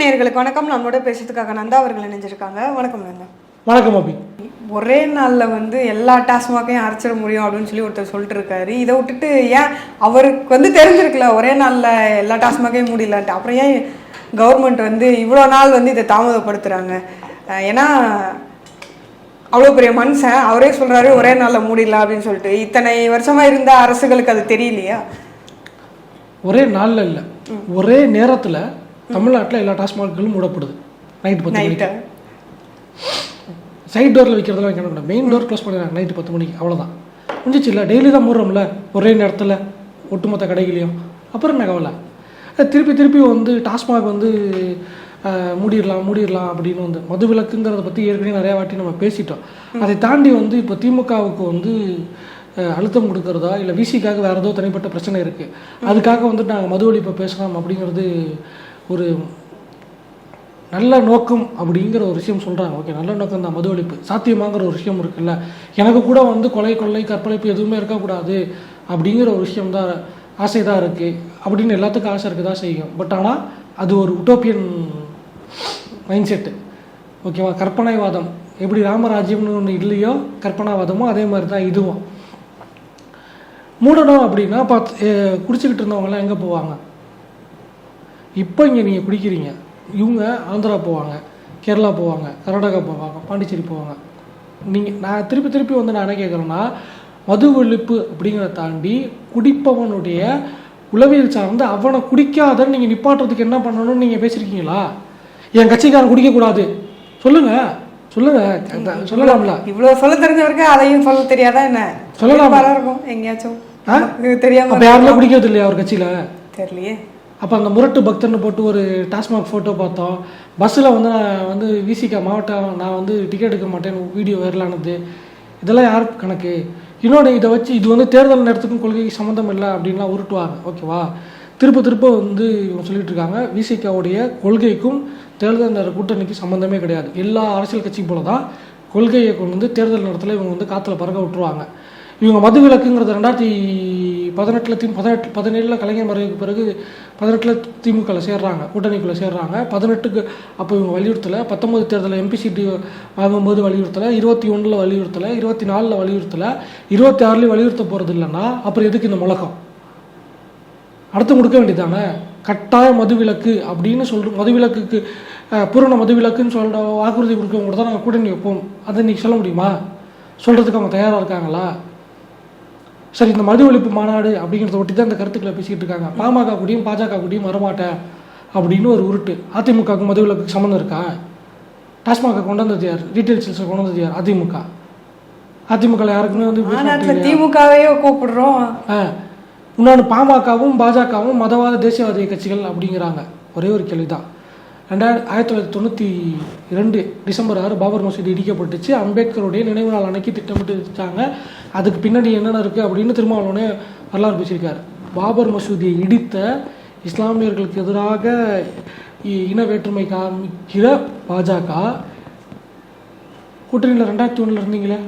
நேயர்களுக்கு வணக்கம். நம்மளோட பேசுறதுக்காக நந்தா அவர்கள் இணைஞ்சிருக்காங்க. வணக்கம் நந்தா. வணக்கம் அபி. ஒரே நாளில் வந்து எல்லா டாஸ்மாக்கையும் அரைச்சிட முடியும் அப்படின்னு சொல்லி ஒருத்தர் சொல்லிட்டு இருக்காரு இதை விட்டுட்டு ஏன் அவருக்கு வந்து தெரிஞ்சிருக்கல ஒரே நாளில் எல்லா டாஸ்மாக்கையும் முடியலன்ட்டு அப்புறம் ஏன் கவர்மெண்ட் வந்து இவ்வளோ நாள் வந்து இதை தாமதப்படுத்துகிறாங்க ஏன்னா அவ்வளோ பெரிய மனுஷன் அவரே சொல்கிறாரு ஒரே நாளில் மூடிடலாம் அப்படின்னு சொல்லிட்டு. இத்தனை வருஷமாக இருந்த அரசுகளுக்கு அது தெரியலையா? ஒரே நாளில் இல்லை. ஒரே நேரத்தில் தமிழ்நாட்டில் எல்லா டாஸ்மாக்களும் மூடப்படுது. நைட் பத்து மணிக்கு. நைட்டு சைட் டோரில் வைக்கிறதெல்லாம் வைக்கணும் மெயின் டோர் க்ளோஸ் பண்ணிடுறாங்க. நைட்டு பத்து மணிக்கு. அவ்வளோதான் முடிஞ்சிச்சு இல்லை டெய்லி தான் மூடுறோம்ல. ஒரே நேரத்தில் ஒட்டுமொத்த கடைகளையும். அப்புறம் என்ன கவலை? திருப்பி திருப்பி வந்து டாஸ்மாக் வந்து மூடிடலாம் மூடிடலாம் அப்படின்னு வந்து மது விலக்குங்கிறத பற்றி ஏற்கனவே நிறையா வாட்டி நம்ம பேசிட்டோம். அதை தாண்டி வந்து இப்போ திமுகவுக்கு வந்து அழுத்தம் கொடுக்கறதா இல்லை விசிக்காக வேறு ஏதோ தனிப்பட்ட பிரச்சனை இருக்குது அதுக்காக வந்துட்டு நாங்கள் மது ஒழிப்பை பேசலாம் அப்படிங்கிறது ஒரு நல்ல நோக்கம் அப்படிங்கிற ஒரு விஷயம் சொல்கிறாங்க ஓகே நல்ல நோக்கம் தான் மது ஒழிப்பு. சாத்தியமாங்கிற ஒரு விஷயம் இருக்குல்ல. எனக்கு கூட வந்து கொலை கொள்ளை கற்பழிப்பு எதுவுமே இருக்கக்கூடாது அப்படிங்கிற ஒரு விஷயம் தான் ஆசை தான் இருக்குது அப்படின்னு எல்லாத்துக்கும் ஆசை இருக்க தான் செய்யும். பட் ஆனால் அது ஒரு உட்டோப்பியன் மைண்ட் செட்டு ஓகேவா? கற்பனைவாதம். எப்படி ராமராஜ்யம்னு ஒன்று இல்லையோ கற்பனாவாதமோ அதே மாதிரி தான் இதுவும். மூடணும் அப்படின்னா பார்த்து குடிச்சிக்கிட்டு குடிச்சுக்கிட்டு இருந்தவங்கலாம் எங்கே போவாங்க? இப்போ இங்கே நீங்கள் குடிக்கிறீங்க. இவங்க ஆந்திரா போவாங்க கேரளா போவாங்க கர்நாடகா போவாங்க பாண்டிச்சேரி போவாங்க. நீங்கள் நான் திருப்பி திருப்பி வந்து நான் என்ன கேட்குறேன்னா மது ஒழிப்பு அப்படிங்கிறத தாண்டி குடிப்பவனுடைய உளவியல் சார்ந்து அவனை குடிக்காதன்னு நீங்கள் நிப்பாட்டுறதுக்கு என்ன பண்ணணும்னு நீங்கள் பேசியிருக்கீங்களா என் கட்சிக்காரன் குடிக்கக்கூடாது சொல்லுங்க சொல்லுங்க சொல்லலாம்ல. இவ்வளோ சொல்ல தெரிஞ்சவருக்கு அதையும் சொல்ல தெரியாதா என்ன? சொல்லலாமா? இருக்கும். எங்கேயாச்சும் தெரியாம யாருமே குடிக்கிறது இல்லையா அவர் கட்சியில்? தெரியலையே. அப்போ அந்த முரட்டு பக்தர்னு போட்டு ஒரு டாஸ்மாக் ஃபோட்டோ பார்த்தோம். பஸ்ஸில் வந்து நான் வந்து விசிகா மாவட்டம் நான் வந்து டிக்கெட் எடுக்க மாட்டேன் வீடியோ வைரலானது. இதெல்லாம் யார் கணக்கு? இன்னொன்று இதை வச்சு இது வந்து தேர்தல் நேரத்துக்கும் கொள்கைக்கு சம்மந்தம் இல்லை அப்படின்லாம் உருட்டுவாங்க. ஓகேவா திருப்ப திருப்ப வந்து இவங்க சொல்லிட்டு இருக்காங்க. விசிகாவுடைய கொள்கைக்கும் தேர்தல் நேர கூட்டணிக்கு சம்மந்தமே கிடையாது. எல்லா அரசியல் கட்சி போல தான் கொள்கையை கொண்டு வந்து தேர்தல் நேரத்தில் இவங்க வந்து காற்றுல பறக்க விட்டுருவாங்க. இவங்க மது விலக்குங்கிறது ரெண்டாயிரத்தி பதினெட்டில் தி பதினெட்டு பதினேழில் கலைஞர் மறைவுக்கு பிறகு பதினெட்டில் திமுகவில் சேர்றாங்க கூட்டணிக்குள்ளே சேர்றாங்க. பதினெட்டுக்கு அப்போ இவங்க வலியுறுத்தலை பத்தொம்பது தேர்தலில் எம்பிசிடி ஆகும்போது வாங்கும்போது வலியுறுத்தலை இருபத்தி ஒன்றில் வலியுறுத்தலை இருபத்தி நாலில் வலியுறுத்தலை இருபத்தி ஆறுலேயும் வலியுறுத்த போகிறது இல்லைன்னா அப்புறம் எதுக்கு இந்த முழக்கம்? அடுத்து கொடுக்க வேண்டியதானே கட்டாய மதுவிலக்கு அப்படின்னு சொல்கிற மதுவிலக்குக்கு பூரண மதுவிலக்குன்னு சொல்கிற வாக்குறுதி கொடுக்கவங்க கூட தான் நாங்கள் கூட்டணி வைப்போம். அதை இன்றைக்கி சொல்ல முடியுமா? சொல்கிறதுக்கு அவங்க தயாராக இருக்காங்களா? சரி இந்த மது ஒழிப்பு மாநாடு அப்படிங்கிறத ஒட்டி தான் இந்த கருத்துக்களை பேசிக்கிட்டு இருக்காங்க. பாமக கூடயும் பாஜக கூடயும் வரமாட்டேன் அப்படின்னு ஒரு உருட்டு. அதிமுகவுக்கு மது விலக்குக்கு சம்மந்தம் இருக்கா? டாஸ்மாக கொண்டு வந்தது யார்? ரீட்டைல் சேல்ஸை கொண்டு வந்தது யார்? அதிமுக. அதிமுக யாருக்குமே வந்து திமுகவையே கூப்பிடுறோம். இன்னொன்று பாமகவும் பாஜகவும் மதவாத தேசியவாத கட்சிகள் அப்படிங்கிறாங்க. ஒரே ஒரு கேள்விதான். ரெண்டாயிரத்தி ஆயிரத்தி தொள்ளாயிரத்தி தொண்ணூற்றி ரெண்டு டிசம்பர் ஆறு பாபர் மசூதி இடிக்கப்பட்டுச்சு. அம்பேத்கருடைய நினைவு நாள் அன்னைக்கு திட்டமிட்டு வச்சாங்க அதுக்கு பின்னாடி என்னென்ன இருக்குது அப்படின்னு திருமாவளவனே வரலாறு பேசியிருக்கார். பாபர் மசூதியை இடித்த இஸ்லாமியர்களுக்கு எதிராக இ- இன வேற்றுமை காமிக்கிற பாஜக கூட்டணியில் ரெண்டாயிரத்தி ஒன்றில் இருந்தீங்களே?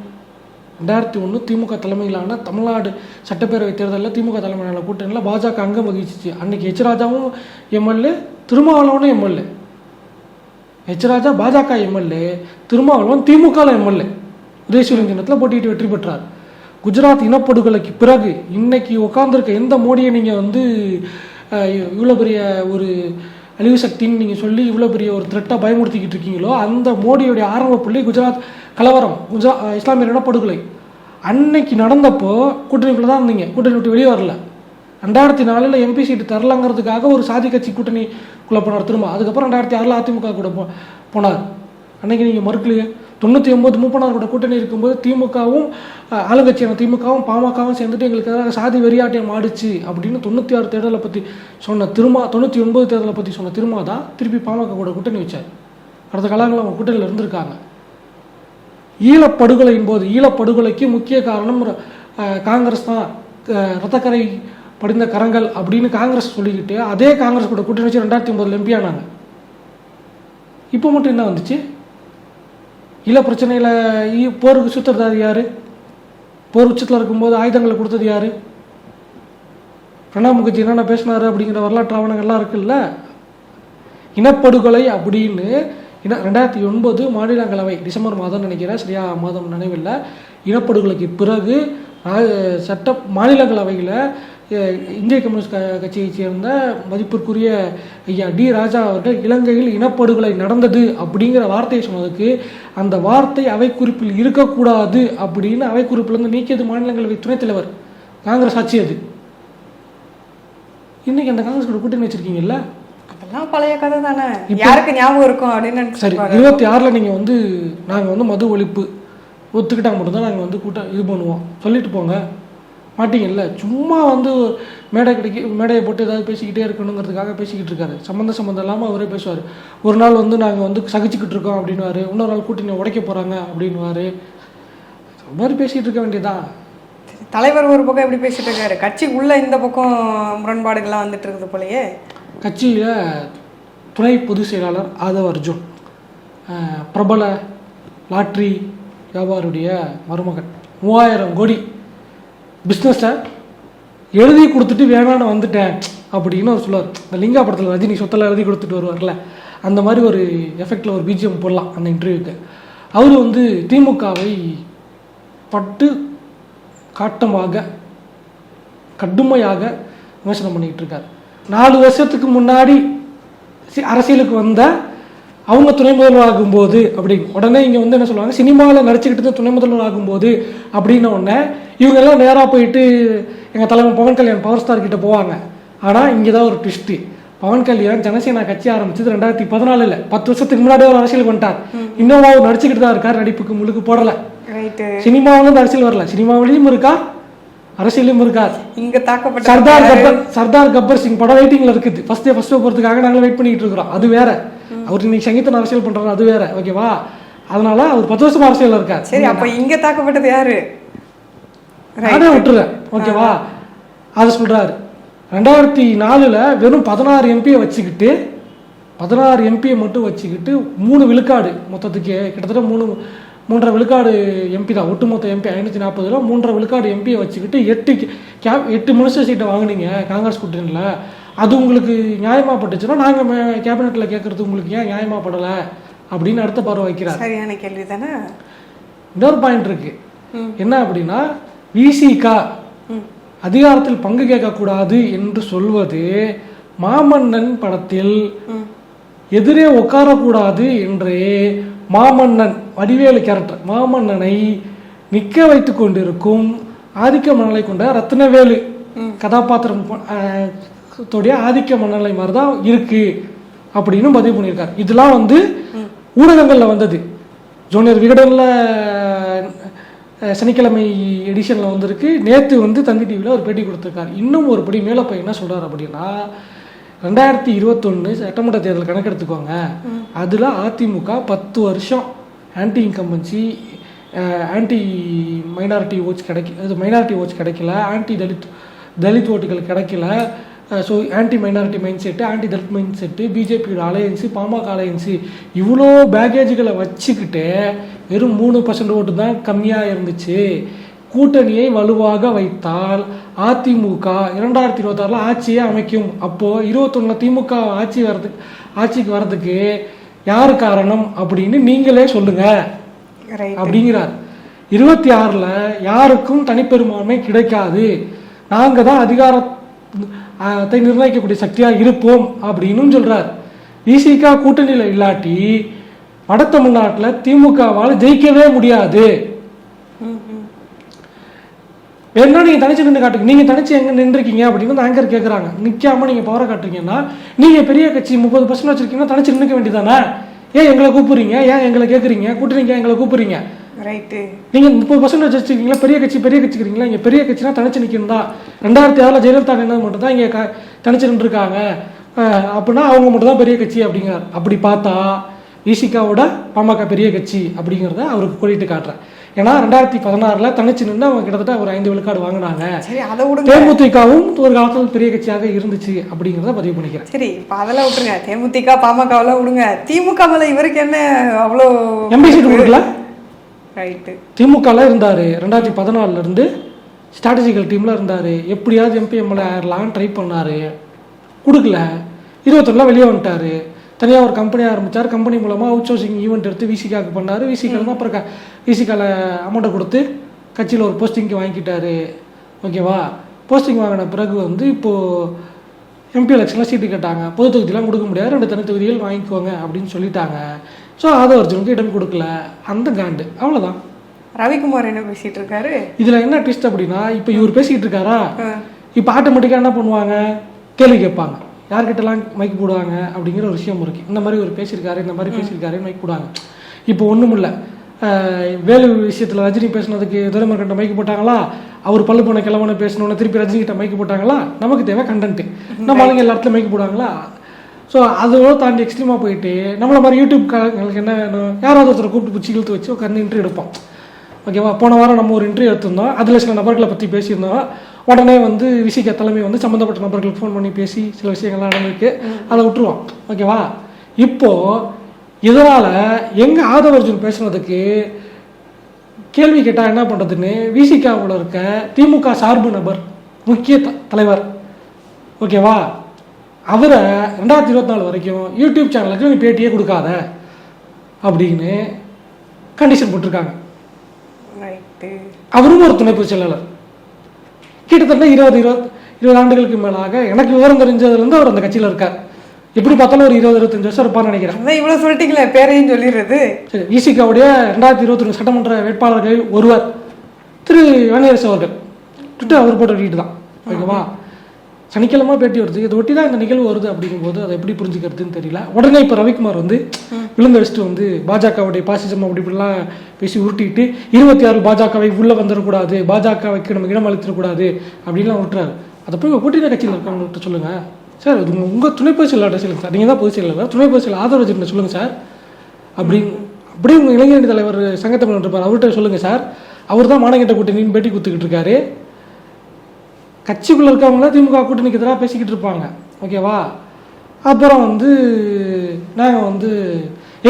ரெண்டாயிரத்தி ஒன்று திமுக தலைமையிலான தமிழ்நாடு சட்டப்பேரவை தேர்தலில் திமுக தலைமையிலான கூட்டணியில் பாஜக அங்கம் வகிச்சிச்சு. அன்னைக்கு எச் ராஜாவும் MLA திருமாவளவனும் MLA H Raja Bhajaka MLA Thirumavalavan Thimuka MLA உதயசூரியன் சின்னத்தில் போட்டியிட்டு வெற்றி பெற்றார். குஜராத் இனப்படுகொலைக்கு பிறகு இன்னைக்கு உட்காந்துருக்க எந்த மோடியை நீங்கள் வந்து இவ்வளோ பெரிய ஒரு அழிவு சக்தின்னு நீங்கள் சொல்லி இவ்வளோ பெரிய ஒரு த்ரெட்டாக பயமுறுத்திக்கிட்டு இருக்கீங்களோ அந்த மோடியுடைய ஆரம்ப புள்ளி குஜராத் கலவரம் குஜரா இஸ்லாமியர் இனப்படுகொலை. அன்னைக்கு நடந்தப்போ கூட்டணிக்குள்ளே தான் இருந்தீங்க. கூட்டணி விட்டு வெளியே வரல. ரெண்டாயிரத்தி நாலில் எம்பி சீட்டு தரலங்கிறதுக்காக ஒரு சாதி கட்சி கூட்டணிக்குள்ளே போனார் திரும்ப அதுக்கப்புறம் ரெண்டாயிரத்தி ஆறில் அதிமுக கூட போ போனார். அன்னைக்கு நீங்கள் மறுக்கலையே? தொண்ணூற்றி ஒம்பது மூப்பனார் கூட கூட்டணி இருக்கும்போது திமுகவும் ஆளுங்கட்சியான திமுகவும் பாமகவும் சேர்ந்துட்டு எங்களுக்கு எதிராக சாதி வெறியாட்டியம் ஆடிச்சு அப்படின்னு தொண்ணூற்றி ஆறு தேர்தலை பற்றி சொன்ன திருமா தொண்ணூற்றி ஒன்பது தேர்தலை பற்றி சொன்ன திருமா தான் திருப்பி பாமக கூட கூட்டணி வச்சார். அடுத்த காலங்களில் அவங்க கூட்டணியில் இருந்திருக்காங்க. ஈழப்படுகொலையின் போது ஈழப்படுகொலைக்கு முக்கிய காரணம் காங்கிரஸ் தான் ரத்தக்கரை படிந்த கரங்கள் அப்படின்னு காங்கிரஸ் சொல்லிக்கிட்டு அதே காங்கிரஸ் கூட கூட்டணி வச்சு ரெண்டாயிரத்தி ஒன்பதில் எம்பி ஆனாங்க. இப்போ மட்டும் என்ன வந்துச்சு? இல்லை பிரச்சனையில் போருக்கு சுத்துறது யார்? போர் உச்சத்தில் இருக்கும்போது ஆயுதங்களை கொடுத்தது யார்? பிரணாப் முகர்ஜி என்னென்ன பேசினார் அப்படிங்கிற வரலாற்று ஆவணங்கள்லாம் இருக்குல்ல? இனப்படுகொலை அப்படின்னு இன ரெண்டாயிரத்தி ஒன்பது மாநிலங்களவை டிசம்பர் மாதம் நினைக்கிறேன் சரியா? மாதம் நினைவில்லை. இனப்படுகொலைக்கு பிறகு சட்ட மாநிலங்களவையில் இந்திய கம்யூனிஸ்ட் க- கட்சியைச் சேர்ந்த மதிப்பிற்குரிய ஐயா டி ராஜா அவர்கள் இலங்கையில் இனப்படுகொலை நடந்தது அப்படிங்கிற வார்த்தையை சொன்னதுக்கு அந்த வார்த்தை அவை குறிப்பில் இருக்கக்கூடாது அப்படின்னு அவை குறிப்பிலிருந்து நீக்கியது மாநிலங்களவை துணைத் தலைவர் காங்கிரஸ் ஆட்சி அது. இன்னைக்கு அந்த காங்கிரஸ் கூட கூட்டணி வச்சிருக்கீங்கல்ல? பழைய கதை தானே. யாருக்கு ஞாபகம் இருக்கும் அப்படின்னு சரி இருபத்தி ஆறில் நீங்கள் வந்து நாங்கள் வந்து மது ஒழிப்பு ஒத்துக்கிட்டா மட்டும்தான் நாங்கள் வந்து கூட்டம் இது பண்ணுவோம். சொல்லிட்டு போங்க. மாட்டீங்கல்ல? சும்மா வந்து மேடை கிடைக்க மேடையை போட்டு ஏதாவது பேசிக்கிட்டே இருக்கணுங்கிறதுக்காக பேசிக்கிட்டு இருக்காரு. சம்மந்த சம்மந்தம் இல்லாமல் அவரே பேசுவார். ஒரு நாள் வந்து நாங்கள் வந்து சகிச்சுக்கிட்டு இருக்கோம் அப்படின்னுவாரு. இன்னொரு நாள் கூட்டணி உடைக்க போகிறாங்க அப்படின்னுவாரு. அது மாதிரி பேசிக்கிட்டு இருக்க வேண்டியதான் தலைவர் ஒரு பக்கம் எப்படி பேசிட்டு இருக்காரு. கட்சிக்குள்ள இந்த பக்கம் முரண்பாடுகள்லாம் வந்துட்டு இருக்குது போலயே. கட்சியில் துணை பொதுச் செயலாளர் ஆதவ் அர்ஜுன் பிரபல லாட்ரி வியாபாரியுடைய மருமகன் மூவாயிரம் கோடி பிஸ்னஸை எழுதி கொடுத்துட்டு வேணான்னு வந்துட்டேன் அப்படின்னு அவர் சொல்லுவார். இந்த லிங்கா படத்தில் ரஜினி சொத்தில் எழுதி கொடுத்துட்டு வருவார்ல அந்த மாதிரி ஒரு எஃபெக்டில் ஒரு பிஜிஎம் போடலாம் அந்த இன்டர்வியூக்கு அவர் வந்து திமுகவை பட்டு காட்டமாக கடுமையாக விமர்சனம் பண்ணிக்கிட்டு இருக்கார். நாலு வருஷத்துக்கு முன்னாடி சி- அரசியலுக்கு வந்த அவங்க துணை முதல்வர் ஆகும்போது அப்படின்னு உடனே இங்கே வந்து என்ன சொல்லுவாங்க சினிமாவில் நடிச்சுக்கிட்டு துணை முதல்வர் ஆகும்போது அப்படின்ன உடனே இவங்க எல்லாம் நேராக போயிட்டு எங்கள் தலைவன் பவன் கல்யாண் பவர் ஸ்டார் கிட்ட போவாங்க. ஆனால் இங்கே தான் ஒரு ட்விஸ்ட்டு பவன் கல்யாண் ஜனசேனா கட்சி ஆரம்பிச்சது ரெண்டாயிரத்தி பதினாலில். பத்து வருஷத்துக்கு முன்னாடியே அவர் அரசியல் பண்ணிட்டார். இன்னும் அவர் நடிச்சுக்கிட்டு தான் இருக்கார் நடிப்புக்கு முழுக்கு போடலை. சினிமாவிலும் அரசியல் வரல. சினிமாவிலையும் இருக்கா? அரசியலும் இருக்கார் இங்க தாக்கப்பட்ட சர்தார் கப்பர் சர்தார் கப்பர் சிங் படம் வெயிட்டிங்ல இருக்குது. ஃபர்ஸ்ட் டே ஃபர்ஸ்ட் போகிறதுக்காக நாங்கள் வெயிட் பண்ணிட்டு இருக்கிறோம். அது வேற. அவர் இன்னைக்கு சங்கீதன் அரசியல் பண்றாரு அது வேற. ஓகேவா அதனால அவர் பத்து வருஷமா அரசியல் இருக்கார். சரி அப்ப இங்க தாக்கப்பட்டது யாரு? நானே விட்டுறேன். ஓகேவா அதை சொல்றாரு. ரெண்டாயிரத்தி நாலுல வெறும் பதினாறு எம்பியை வச்சுக்கிட்டு பதினாறு எம்பியை மட்டும் வச்சுக்கிட்டு மூணு விழுக்காடு மொத்தத்துக்கு. கிட்டத்தட்ட மூணு மூன்றரை விழுக்காடு எம்பி தான். ஒட்டுமொத்த எம்பி ஐநூற்றி நாற்பதுல மூன்றரை விழுக்காடு எம்பியை வச்சுக்கிட்டு எட்டு கே எட்டு மினிஸ்டர் சீட்டை வாங்குனீங்க காங்கிரஸ் கூட்டணியில். அது உங்களுக்கு நியாயமா பட்டுச்சுன்னா நாங்கள் கேபினெட்டில் கேட்குறது உங்களுக்கு ஏன் நியாயமா படலை? அப்படின்னு அடுத்த பார்வை வைக்கிறார். சரியான கேள்வி தானே இன்னொரு பாயிண்ட் இருக்கு. என்ன அப்படின்னா விசிகா அதிகாரத்தில் பங்கு கேட்கக்கூடாது என்று சொல்வது மாமன்னன் படத்தில் எதிரே உட்காரக்கூடாது என்று மாமன்னன் வடிவேலு கேரக்டர் மாமன்னனை நிற்க வைத்து கொண்டிருக்கும் ஆதிக்க மணலை கொண்ட ரத்னவேலு கதாபாத்திரம் தோடைய ஆதிக்க மணலை மாதிரி தான் இருக்கு அப்படின்னு பதிவு பண்ணியிருக்காரு. இதெல்லாம் வந்து ஊடகங்கள்ல வந்தது. ஜூனியர் விகடனில் சனிக்கிழமை எடிஷனில் வந்திருக்கு. நேற்று வந்து தந்தி டிவியில் ஒரு பேட்டி கொடுத்துருக்காரு. இன்னும் ஒரு படி மேலே போய் என்ன சொல்றாரு அப்படின்னா ரெண்டாயிரத்தி இருபத்தொன்று சட்டமன்ற தேர்தல் கணக்கெடுத்துக்கோங்க. அதில் அதிமுக பத்து வருஷம் anti incumbency anti minority votes கிடைக்க இது மைனாரிட்டி ஓட்ஸ் கிடைக்கல ஆன்டி தலித் தலித் ஓட்டுகள் கிடைக்கல. So anti minority mind set anti Dalit mind set பிஜேபியோட அலையன்ஸு பாமக அலையன்ஸு இவ்வளோ பேக்கேஜுகளை வச்சுக்கிட்டு வெறும் மூணு பர்சன்ட் ஓட்டு தான் கம்மியாக இருந்துச்சு. கூட்டணியை வலுவாக வைத்தால் அதிமுக இரண்டாயிரத்தி இருபத்தாறில் ஆட்சியை அமைக்கும். அப்போது இருபத்தொன்னில் திமுக ஆட்சி வர்றதுக்கு ஆட்சிக்கு வர்றதுக்கு யார் காரணம் அப்படின்னு நீங்களே சொல்லுங்கள் அப்படிங்கிறார். இருபத்தி ஆறில் யாருக்கும் தனிப்பெரும்பான்மை கிடைக்காது. நாங்கள் தான் அதிகாரத்தை நிர்ணயிக்கக்கூடிய சக்தியாக இருப்போம் அப்படின்னு சொல்றார். விசிகா கூட்டணியில் இல்லாட்டி வட தமிழ்நாட்டில் திமுகவால் ஜெயிக்கவே முடியாது. வேணா நீங்க தனிச்சு நின்று காட்டுங்க நீங்க தனிச்சு எங்க நின்றுருக்கீங்க? அப்படின்னு அந்த ஆங்கர் கேட்குறாங்க நிக்காம நீங்க பவரை காட்டுறீங்கன்னா நீங்க பெரிய கட்சி முப்பது பர்சன்ட் வச்சிருக்கீங்கன்னா தனிச்சு நின்றுக்க வேண்டியதானே ஏன் எங்களை கூப்பிடுறீங்க? ஏன் எங்களை கேட்குறீங்க கூட்டுறீங்க? எங்களை கூப்பிடுறீங்க? ரைட்டு நீங்க முப்பது பர்சன்ட் வச்சிருக்கீங்களா? பெரிய கட்சி பெரிய கட்சிக்கிறீங்களா? இங்க பெரிய கட்சினா தனிச்சு நிற்கணும் தான் ரெண்டாயிரத்தி ஆறுல ஜெயலலிதா நின்னது மட்டும் தான் இங்க க- தனிச்சு நின்றுருக்காங்க. அப்படின்னா அவங்க மட்டும் தான் பெரிய கட்சி அப்படிங்கிறார் அப்படி பார்த்தா விசிகாவோட பாமக பெரிய கட்சி அப்படிங்கிறத அவருக்கு கூட்டிட்டு காட்டுறேன். ஏன்னா ரெண்டாயிரத்தி பதினாறுல தனிச்சு நின்று அவங்க கிட்டத்தட்ட ஒரு ஐந்து விழுக்காடு வாங்கினாங்க. சரி அதை விடுங்க. தேமுதிகவும் ஒரு காலத்தில் பெரிய கட்சியாக இருந்துச்சு அப்படிங்கிறத பதிவு பண்ணிக்கிறேன். சரி இப்போ அதெல்லாம் விட்டுருங்க. தேமுதிக பாமகவெல்லாம் விடுங்க. திமுக மேல இவருக்கு என்ன அவ்வளோ எம்பி சீட் கொடுக்கல? ரைட்டு திமுகல இருந்தார். ரெண்டாயிரத்தி பதினாலுல இருந்து ஸ்ட்ராட்டஜிக்கல் டீமில் இருந்தார். எப்படியாவது எம்பி எம்எல்ஏ ஆயிரலாம்னு ட்ரை பண்ணார். கொடுக்கல. இருபத்தொன்னில் வெளியே வந்துட்டார். தனியாக ஒரு கம்பெனி ஆரம்பித்தார் கம்பெனி மூலமாக அவுட் சோர்சிங் ஈவெண்ட் எடுத்து விசிகாக்கு பண்ணார். விசிகால தான் அப்புறம் விசிகால அமௌண்ட்டை கொடுத்து கட்சியில் ஒரு போஸ்டிங்க்கு வாங்கிக்கிட்டாரு. ஓகேவா போஸ்டிங் வாங்கின பிறகு வந்து இப்போது எம்பி எலெக்ஷனில் சீட்டு கேட்டாங்க. பொது தொகுதியெலாம் கொடுக்க முடியாது. ரெண்டு தனி தொகுதிகள் வாங்கிக்கோங்க அப்படின்னு சொல்லிட்டாங்க. ஸோ ஆதவர்ஜுனுக்கு இடம் கொடுக்கல. அந்த காண்டு அவ்வளோதான் ரவிக்குமார் என்ன பேசிட்டு இருக்காரு? இதில் என்ன ட்விஸ்ட் அப்படின்னா இப்போ இவர் பேசிக்கிட்டு இருக்காரா? இப்போ ஆட்டோமேட்டிக்காக என்ன பண்ணுவாங்க? கேள்வி கேட்பாங்க. யார்கிட்டலாம் மைக் போடுவாங்க அப்படிங்கிற ஒரு விஷயம் இருக்குது இந்த மாதிரி ஒரு பேசியிருக்காரு இந்த மாதிரி பேசியிருக்காரு மைக் போடுவாங்க. இப்போ ஒன்றும் இல்லை. வேலு விஷயத்தில் ரஜினி பேசுனதுக்கு துரைமுருகன்ட்ட மைக் போட்டாங்களா? அவர் பல்லு போன கிழவனை பேசணுன்னு திருப்பி ரஜினி கிட்ட மைக் போட்டாங்களா? நமக்கு தேவை கண்டென்ட் நம்ம ஆளுங்க எல்லா இடத்துல மைக் போடுவாங்களா? ஸோ அதோட தாண்டி எக்ஸ்ட்ரீமாக போயிட்டு நம்மள மாதிரி யூடியூப் காரங்களுக்கு என்ன வேணும்? யாராவது ஒருத்தரை கூப்பிட்டு பிடிச்சி இழுத்து வச்சு உட்காந்து இன்டர்வியூ எடுப்போம். ஓகேவா போன வாரம் நம்ம ஒரு இன்டர்வியூ எடுத்திருந்தோம். அதில் சில நபர்களை பற்றி பேசியிருந்தோம். உடனே வந்து விசிக தலைமை வந்து சம்மந்தப்பட்ட நபர்களுக்கு ஃபோன் பண்ணி பேசி சில விஷயங்கள்லாம் நடந்திருக்கு. அதை விட்டுருவோம். ஓகேவா இப்போ இதனால் எங்கள் ஆதவர்ஜுன் பேசுனதுக்கு கேள்வி கேட்டால் என்ன பண்ணுறதுன்னு விசிகாவில் இருக்க திமுக சார்பு நபர் முக்கிய த- தலைவர். ஓகேவா அவரை ரெண்டாயிரத்தி இருபத்தி நாலு வரைக்கும் யூடியூப் சேனலுக்கு நீ பேட்டியே கொடுக்காத அப்படின்னு கண்டிஷன் போட்டிருக்காங்க. அவரும் ஒரு துணை பொதுச் செயலாளர். கிட்டத்தட்ட இருபது இருபது இருபது ஆண்டுகளுக்கு மேலாக எனக்கு விவரம் தெரிஞ்சதுலேருந்து அவர் அந்த கட்சியில் இருக்கார். எப்படி பார்த்தாலும் ஒரு இருபது இருபத்தஞ்சு வருஷம் இருப்பார்னு நினைக்கிறேன். இவ்வளோ சொல்லிட்டீங்களே பேரையும் சொல்லிடுறது. சரி விசிகாவுடைய ரெண்டாயிரத்தி இருபத்தி ரெண்டு சட்டமன்ற வேட்பாளர்களில் ஒருவர் திரு வேணியரசு அவர்கள். ட்விட்டர் அவர் போட்ட வீட்டு தான். ஓகேவா? சனிக்கிழமை பேட்டி வருது. இதை ஒட்டி தான் இந்த நிகழ்வு வருது அப்படிங்கும்போது அதை எப்படி புரிஞ்சுக்கிறதுன்னு தெரியல. உடனே இப்போ ரவிக்குமார் வந்து விழுந்தடிச்சிட்டு வந்து பாஜகவுடைய பாசிசம் அப்படி இப்படிலாம் பேசி உருட்டிட்டு இருபத்தி ஆறு பாஜகவை உள்ளே வந்துடக்கூடாது பாஜகவுக்கு நம்ம இடம் அளித்திடக்கூடாது அப்படின்லாம் விட்டுறாரு அதை போய் கூட்டணி கட்சியில் இருக்கவங்கள்ட்ட சொல்லுங்க. சார் அது உங்க- உங்க துணை பொதுச் செயலாளர்கிட்ட சொல்லுங்க சார். நீங்கள் தான் பொதுச் செயலாளர்? துணை பொதுச் செயலாளர் ஆதரவு சொல்லுங்க சார். அப்படின்னு அப்படியே உங்கள் இளைஞரணி தலைவர் சங்கத்தமிழ் இருப்பார். அவர்கிட்ட சொல்லுங்க சார். அவர் தான் மானங்கிட்ட கூட்டணின்னு பேட்டி கொடுத்துக்கிட்டு இருக்காரு. கட்சிக்குள்ள இருக்கவங்கள திமுக கூட்டணிக்கு எதிராக பேசிக்கிட்டு இருப்பாங்க. ஓகேவா அப்புறம் வந்து நாங்கள் வந்து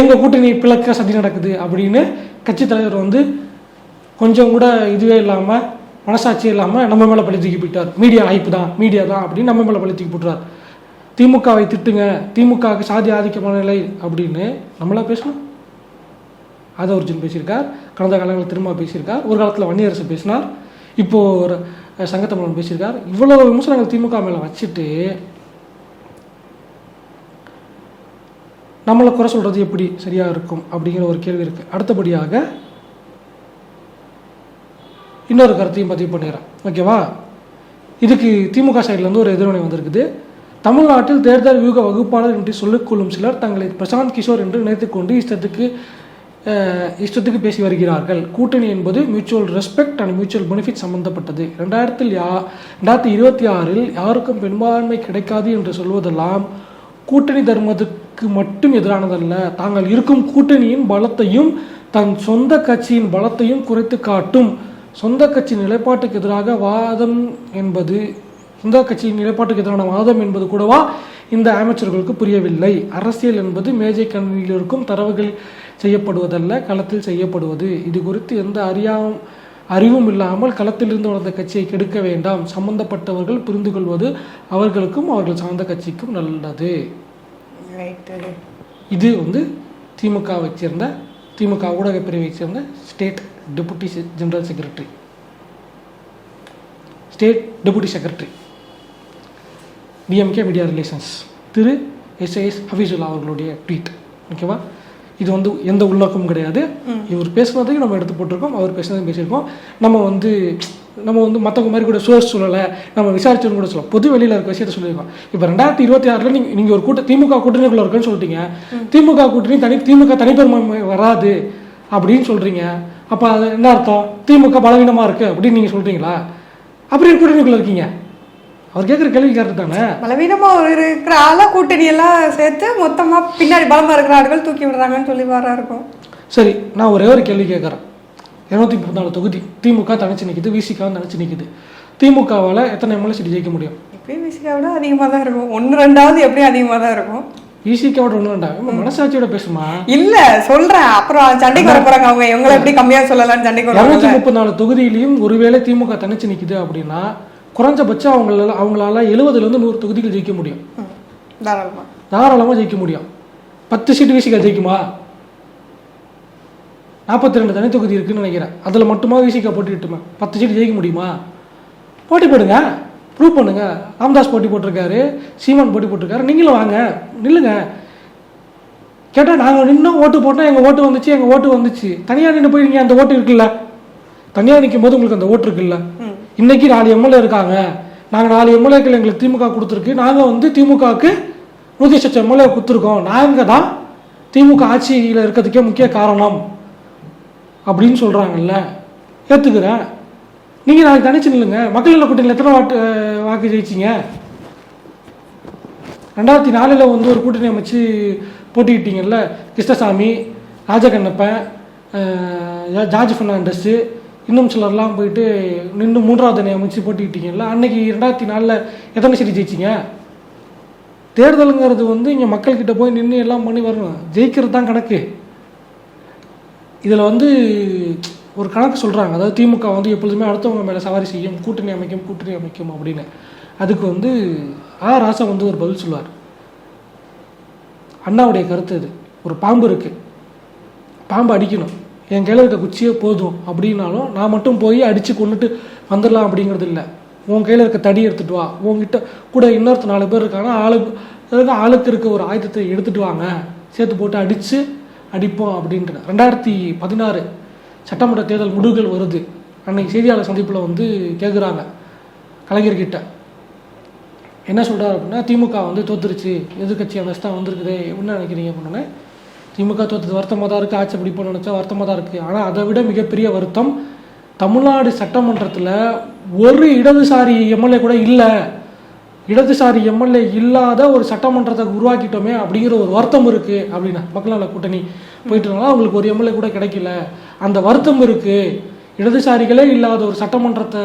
எங்கள் கூட்டணி பிளக்க சதி நடக்குது அப்படின்னு கட்சி தலைவர் வந்து கொஞ்சம் கூட இதுவே இல்லாமல் மனசாட்சி இல்லாமல் நம்ம மேலே பழி தூக்கி போயிட்டார். மீடியா ஹைப்பு தான் மீடியா தான் அப்படின்னு நம்ம மேலே பழி தூக்கி போட்டுறார். திமுகவை திட்டுங்க திமுகவுக்கு சாதி ஆதிக்கமான நிலை அப்படின்னு நம்மளா பேசணும். ஆதவர்ஜுன் பேசியிருக்கார் கடந்த காலங்களில் திரும்ப பேசியிருக்கார் ஒரு காலத்தில் வன்னியரசு பேசினார். இப்போது ஒரு சங்கத்தமிழன் பேசியிருக்கார். இவ்வளோ விமர்சனங்கள் திமுக மேலே வச்சுட்டு நம்மளை குறை சொல்கிறது எப்படி சரியா இருக்கும் அப்படிங்கிற ஒரு கேள்வி இருக்குது அடுத்தபடியாக இன்னொரு கருத்தையும் பதிவு பண்ணிடுறேன். ஓகேவா? இதுக்கு திமுக சைட்லேருந்து ஒரு எதிர்வினை வந்திருக்குது. தமிழ்நாட்டில் தேர்தல் வியூக வகுப்பாளர் என்று சொல்லிக்கொள்ளும் சிலர் தங்களை பிரசாந்த் கிஷோர் என்று நினைத்துக்கொண்டு இஷ்டத்துக்கு இஷ்டத்துக்கு பேசி வருகிறார்கள். கூட்டணி என்பது mutual respect and mutual benefit சம்பந்தப்பட்டது. ரெண்டாயிரத்தில் யா ரெண்டாயிரத்தி இருபத்தி ஆறில் யாருக்கும் பெரும்பான்மை கிடைக்காது என்று சொல்வதெல்லாம் கூட்டணி தர்மத்துக்கு மட்டும் எதிரானதல்ல. தாங்கள் இருக்கும் கூட்டணியின் பலத்தையும் தன் சொந்த கட்சியின் பலத்தையும் குறைத்து காட்டும். சொந்த கட்சி நிலைப்பாட்டுக்கு எதிராக வாதம் என்பது சொந்த கட்சியின் நிலைப்பாட்டுக்கு எதிரான வாதம் என்பது கூடவா? இந்த அமைச்சர்களுக்கு புரியவில்லை. அரசியல் என்பது மேஜை கணினியில் இருக்கும் தரவுகள் செய்யப்படுவதல்ல களத்தில் செய்யப்படுவது. இது குறித்து எந்த அறியா அறிவும் இல்லாமல் களத்திலிருந்து வளர்ந்த கட்சியை கெடுக்க வேண்டாம். சம்பந்தப்பட்டவர்கள் புரிந்து கொள்வது அவர்களுக்கும் அவர்கள் சார்ந்த கட்சிக்கும் நல்லது. இது வந்து திமுகவை சேர்ந்த திமுக ஊடகப் பிரிவை சேர்ந்த state deputy general secretary. State deputy secretary. DMK media relations. Thiru SIS Hafeezullah அவர்களுடைய ட்வீட். ஓகேவா? இது வந்து எந்த உள்நோக்கமும் கிடையாது. இவர் பேசுனதையும் நம்ம எடுத்து போட்டிருக்கோம் அவர் பேசுனதையும் பேசியிருக்கோம். நம்ம வந்து நம்ம வந்து மற்றவங்க மாதிரி கூட சோர்ஸ் சொல்லலை நம்ம விசாரிச்சோன்னு கூட சொல்லலாம். பொது வெளியில் இருக்க விஷயத்த சொல்லியிருக்கோம். இப்போ ரெண்டாயிரத்தி இருபத்தி ஆறில் நீங்கள் நீங்கள் ஒரு கூட்ட திமுக கூட்டணிக்குள்ள இருக்குன்னு சொல்லிட்டீங்க. திமுக கூட்டணி தனி திமுக தனிப்பெருமை வராது அப்படின்னு சொல்கிறீங்க அப்போ அது என்ன அர்த்தம்? திமுக பலவீனமாக இருக்குது அப்படின்னு நீங்கள் சொல்கிறீங்களா அப்படி கூட்டணிக்குள்ளே இருக்கீங்க. அவர் கேட்குற கேள்வி கரெக்ட் தானே? ஒரு இருக்கிற ஆளா கூட்டணி எல்லாம் சேர்த்து மொத்தமா பின்னாடி பலமா இருக்கிற ஆட்கள் தூக்கி விடுறாங்கன்னு சொல்லி வரா இருக்கும் சரி நான் ஒரே ஒரு கேள்வி கேட்குறேன் இரநூத்தி முப்பத்தி நாலு தொகுதி. திமுக தனிச்சு நிற்குது விசிக தனிச்சு நிற்குது திமுகவால் எத்தனை எம்எல்ஏ சீட்டு ஜெயிக்க முடியும்? எப்பயும் விசிகா விட அதிகமா தான் இருக்கும். ஒன்று ரெண்டாவது எப்படியும் அதிகமா தான் இருக்கும். விசிகாவோட ஒன்று இவன் மனசாட்சியோட பேசுமா? இல்ல சொல்றேன். அப்புறம் சண்டைக்கு வர போறாங்க. அவங்க இவங்களை எப்படி கம்மியா சொல்லலாம்னு சண்டைக்கு இரநூத்தி முப்பத்தி நாலு தொகுதியிலையும் ஒருவேளை திமுக தனிச்சு நிற்குது அப்படின்னா குறைஞ்சபட்சம் அவங்களால அவங்களால எழுபதுலேருந்து நூறு தொகுதிகள் ஜெயிக்க முடியும். ம், தாராளமா. தாராளமாக ஜெயிக்க முடியும். பத்து சீட்டு விசிகா ஜெயிக்குமா? நாற்பத்தி ரெண்டு தனி தொகுதி இருக்குன்னு நினைக்கிறேன். அதில் மட்டுமா விசிகா போட்டுக்கிட்டுமா பத்து சீட்டு ஜெயிக்க முடியுமா? போட்டி போடுங்க. ப்ரூவ் பண்ணுங்க. ராமதாஸ் போட்டி போட்டிருக்காரு. சீமான் போட்டி போட்டிருக்காரு. நீங்களும் வாங்க. நில்லுங்க. கேட்டால் நாங்கள் நின்னோம் ஓட்டு போட்டோம் எங்கள் ஓட்டு வந்துச்சு எங்கள் ஓட்டு வந்துச்சு. தனியாக நின்று போய் நீங்கள் அந்த ஓட்டு இருக்குல்ல? தனியாக நிற்கும் போது உங்களுக்கு அந்த ஓட்டு இருக்குல்ல? இன்றைக்கி இன்னைக்கு நாலு எம்எல்ஏ இருக்காங்க. நாங்கள் நாலு எம்எல்ஏக்கள் எங்களுக்கு திமுக கொடுத்துருக்கு. நாங்கள் வந்து திமுகவுக்கு நூற்றி லட்சம் எம்எல்ஏ கொடுத்துருக்கோம். நாங்கள் தான் திமுக ஆட்சியில் இருக்கிறதுக்கே முக்கிய காரணம் அப்படின்னு சொல்கிறாங்கல்ல ஏற்றுக்கிறேன் நீங்கள் நாளைக்கு தனிச்சு நில்லுங்க. மக்கள் நல கூட்டணியில் எத்தனை வாட்டு வாக்கு ஜெயிச்சிங்க? ரெண்டாயிரத்தி நாலில் வந்து ஒரு கூட்டணி அமைச்சு போட்டிக்கிட்டீங்கல்ல கிருஷ்ணசாமி ராஜகண்ணப்பன் ஜார்ஜ் ஃபெர்னாண்டஸு இன்னும் சிலர்லாம் போயிட்டு நின்று மூன்றாவது அணியை அமைச்சு போட்டிக்கிட்டீங்கல்ல? அன்னைக்கு ரெண்டாயிரத்தி நாலில் எத்தனை சீட்டு ஜெயிச்சிங்க? தேர்தலுங்கிறது வந்து இங்கே மக்கள்கிட்ட போய் நின்று எல்லாம் பண்ணி வரணும். ஜெயிக்கிறது தான் கணக்கு. இதில் வந்து ஒரு கணக்கு சொல்கிறாங்க அதாவது திமுக வந்து எப்பொழுதுமே அடுத்தவங்க மேலே சவாரி செய்யும். கூட்டணி அமைக்கும் கூட்டணி அமைக்கும் அப்படின்னு. அதுக்கு வந்து ஆ. ராசா வந்து ஒரு பதில் சொல்லுவார். அண்ணாவுடைய கருத்து இது ஒரு பாம்பு இருக்குது பாம்பு அடிக்கணும். என் கையில் இருக்க குச்சியே போதும். அப்படின்னாலும் நான் மட்டும் போய் அடித்து கொண்டுட்டு வந்துடலாம் அப்படிங்கிறது இல்லை. உன் கையில் இருக்க தடி எடுத்துகிட்டு வா. உங்ககிட்ட கூட இன்னொருத்த நாலு பேர் இருக்காங்க. ஆளுக்கு ஆளுக்கு இருக்க ஒரு ஆயுதத்தை எடுத்துகிட்டு வாங்க. சேர்த்து போட்டு அடித்து அடிப்போம் அப்படின்ட்டு. ரெண்டாயிரத்தி பதினாறு சட்டமன்ற தேர்தல் முடிவுகள் வருது. அன்னைக்கு செய்தியாளர் சந்திப்பில் வந்து கேட்குறாங்க கலைஞர்கிட்ட என்ன சொல்கிறார் அப்படின்னா திமுக வந்து தோத்துருச்சு. எதிர்கட்சி அந்த தான் வந்திருக்குது. என்ன நினைக்கிறீங்க அப்படின்னா. திமுக தோற்றது வருத்தமாக தான் இருக்குது ஆட்சி பிடிப்போம்னு நினச்சா வருத்தமாக தான் இருக்குது ஆனால் அதை விட மிகப்பெரிய வருத்தம் தமிழ்நாடு சட்டமன்றத்தில் ஒரு இடதுசாரி எம்எல்ஏ கூட இல்லை. இடதுசாரி எம்எல்ஏ இல்லாத ஒரு சட்டமன்றத்தை உருவாக்கிட்டோமே அப்படிங்கிற ஒரு வருத்தம் இருக்குது அப்படின்னா. மக்கள் நல கூட்டணி போயிட்டு இருந்தாலும் அவங்களுக்கு ஒரு எம்எல்ஏ கூட கிடைக்கல. அந்த வருத்தம் இருக்குது இடதுசாரிகளே இல்லாத ஒரு சட்டமன்றத்தை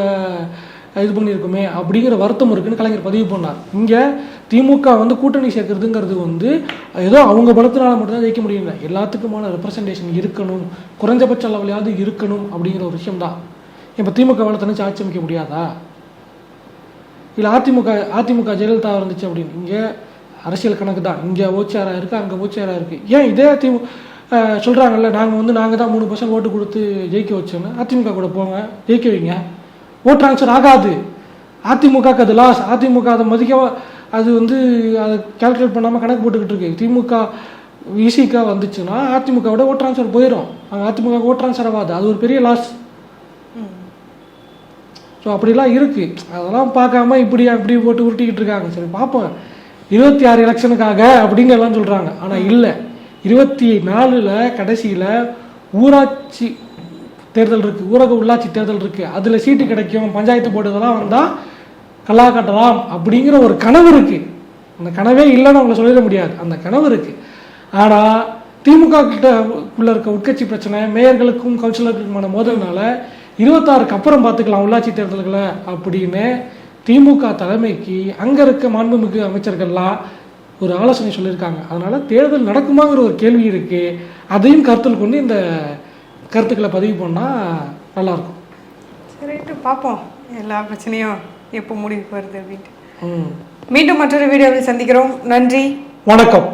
இது பண்ணியிருக்குமே அப்படிங்கிற வருத்தம் இருக்குன்னு கலைஞர் பதிவு பண்ணார். இங்கே திமுக வந்து கூட்டணி சேர்க்கறதுங்கிறது வந்து ஏதோ அவங்க பலத்தினால மட்டும்தான் ஜெயிக்க முடியல எல்லாத்துக்குமான ரெப்ரசன்டேஷன் இருக்கணும். குறைஞ்சபட்ச லெவலையாவது இருக்கணும் அப்படிங்கிற ஒரு விஷயம் தான் இப்போ திமுக வேலை ஆட்சி அமைக்க முடியாதா? இல்லை அதிமுக அதிமுக ஜெயலலிதா இருந்துச்சு அப்படின்னு. இங்கே அரசியல் கணக்கு தான். இங்கே ஓச்சியாராக இருக்குது அங்கே ஓச்சியாராக இருக்குது ஏன் இதே திமு சொல்கிறாங்கல்ல நாங்கள் வந்து நாங்கள் தான் மூணு பர்சன்ட் ஓட்டு கொடுத்து ஜெயிக்க வச்சோன்னு அதிமுக கூட போங்க ஜெயிக்க வைங்க. ஓட் ட்ரான்ஸ்ஃபர் ஆகாது. அதிமுகக்கு அது லாஸ் அதிமுக அதை மதிக்க அது வந்து அதை கால்குலேட் பண்ணாமல் கணக்கு போட்டுக்கிட்டு இருக்கு. திமுக விசிக வந்துச்சுன்னா அதிமுகவோட ஓட் ட்ரான்ஸ்ஃபர் போயிடும் அங்கே அதிமுக ஓட் ட்ரான்ஸ்ஃபர் ஆகாது. அது ஒரு பெரிய லாஸ் ஸோ அப்படிலாம் இருக்குது அதெல்லாம் பார்க்காம இப்படியா இப்படி போட்டு உருட்டிக்கிட்டு இருக்காங்க. சரி பார்ப்போம். இருபத்தி ஆறு எலெக்ஷனுக்காக அப்படிங்க எல்லாம் சொல்கிறாங்க ஆனால் இல்லை. இருபத்தி நாலில் கடைசியில் ஊராட்சி தேர்தல் இருக்குது ஊரக உள்ளாட்சி தேர்தல் இருக்குது அதில் சீட்டு கிடைக்கும். பஞ்சாயத்து போர்டு இதெல்லாம் வந்தால் நல்லா கட்டலாம் அப்படிங்கிற ஒரு கனவு இருக்குது அந்த கனவே இல்லைன்னு அவங்கள சொல்லிட முடியாது. அந்த கனவு இருக்குது ஆனால் திமுக கிட்ட உள்ள இருக்க உட்கட்சி பிரச்சனை மேயர்களுக்கும் கவுன்சிலர்களுக்குமான மோதல்னால இருபத்தாறுக்கு அப்புறம் பார்த்துக்கலாம் உள்ளாட்சி தேர்தல்களை அப்படின்னு திமுக தலைமைக்கு அங்கே இருக்க மாண்புமிகு அமைச்சர்கள்லாம் ஒரு ஆலோசனை சொல்லியிருக்காங்க. அதனால தேர்தல் நடக்குமாங்கிற ஒரு கேள்வி இருக்கு. அதையும் கருத்தில் கொண்டு இந்த கருத்துக்களை பதிவு பண்ணால் நல்லாயிருக்கும் சரிட்டு பார்ப்போம். எல்லா பிரச்சனையும் எப்போ முடிவுக்கு வருது அப்படின்ட்டு. மீண்டும் மற்றொரு வீடியோவில் சந்திக்கிறோம். நன்றி. வணக்கம்.